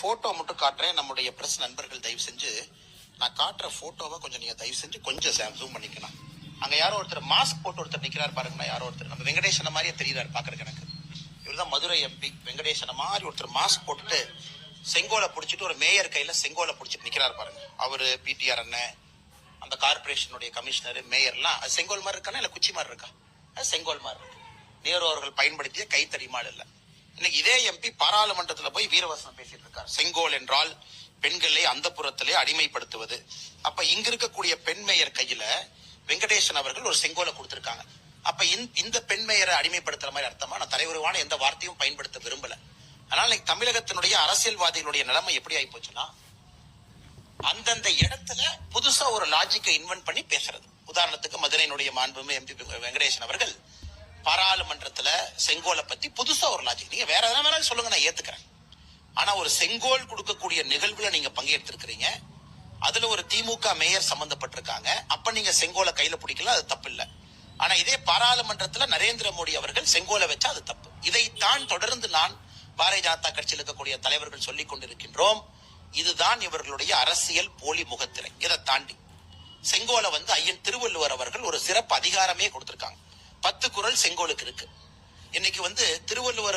Photo மட்டும் காட்டுறேன். நம்முடைய பிரஸ் நண்பர்கள் தயவு செஞ்சு நான் காட்டுற போட்டோவை கொஞ்சம் நீங்க தயவு செஞ்சு கொஞ்சம் ஜூம் பண்ணிக்கலாம் அங்க யாரோ ஒருத்தர் மாஸ்க் போட்டு ஒருத்தர் நிக்கிறார் பாருங்கன்னா யாரோ ஒருத்தர். நம்ம வெங்கடேசன மாதிரியே தெரியுறாரு பாக்குறதுக்கு எனக்கு. இவர்தான் மதுரை எம்பி வெங்கடேசன மாதிரி ஒருத்தர் மாஸ்க் போட்டுட்டு செங்கோலை புடிச்சிட்டு ஒரு மேயர் கையில செங்கோலை புடிச்சிட்டு நிற்கிறார் பாருங்க. அவரு பிடிஆர் அண்ணன் அந்த கார்பரேஷனுடைய கமிஷனர் மேயர்லாம் அது செங்கோல் மாதிரி இருக்கானா இல்ல குச்சி மாதிரி இருக்கா? அது செங்கோல் மாதிரி இருக்கு. நேரு அவர்கள் பயன்படுத்திய கைத்தறிமாள் இல்லை இன்னைக்கு இதே எம்பி பாராளுமன்றத்துல போய் வீரவசனம் பேசிட்டு இருக்கார். செங்கோல் என்றால் பெண்களை அந்த புறத்திலே அடிமைப்படுத்துவது. அப்ப இங்க இருக்கக்கூடிய பெண் மேயர் கையில வெங்கடேசன் அவர்கள் ஒரு செங்கோலை கொடுத்திருக்காங்க. அப்ப இந்த- இந்த பெண் மேயரை அடிமைப்படுத்துற மாதிரி அர்த்தமா நான் தலைவருவான எந்த வார்த்தையும் பயன்படுத்த விரும்பல. அதனால இன்னைக்கு தமிழகத்தினுடைய அரசியல்வாதிகளுடைய நிலைமை எப்படி ஆகி போச்சுன்னா அந்தந்த இடத்துல புதுசா ஒரு லாஜிக்கை இன்வென்ட் பண்ணி பேசுறது. உதாரணத்துக்கு மதுரையினுடைய மாண்புமே எம்பி வெங்கடேசன் அவர்கள் செங்கோலை பத்தி புதுசா ஒரு லாஜிக் நீங்க வேற எதனா வேணாலும் சொல்லுங்க நான் ஏத்துக்கிறேன். ஆனா ஒரு செங்கோல் கொடுக்கக்கூடிய நிகழ்வுல நீங்க பங்கேற்றிருக்கிறீங்க. அதுல ஒரு திமுக மேயர் சம்பந்தப்பட்டிருக்காங்க. அப்ப நீங்க செங்கோலை கையில பிடிக்கல அது தப்பு இல்ல. ஆனா இதே பாராளுமன்றத்துல நரேந்திர மோடி அவர்கள் செங்கோலை வச்சா அது தப்பு. இதைத்தான் தொடர்ந்து நான் பாரதிய ஜனதா கட்சியில் இருக்கக்கூடிய தலைவர்கள் சொல்லிக் கொண்டிருக்கின்றோம். இதுதான் இவர்களுடைய அரசியல் போலி முகத்திரை. இதை தாண்டி செங்கோலை வந்து ஐயன் திருவள்ளுவர் அவர்கள் ஒரு சிறப்பு அதிகாரமே கொடுத்திருக்காங்க. பத்து குரல் செங்கோலுக்கு இருக்கு. இன்னைக்கு வந்து திருவள்ளுவர்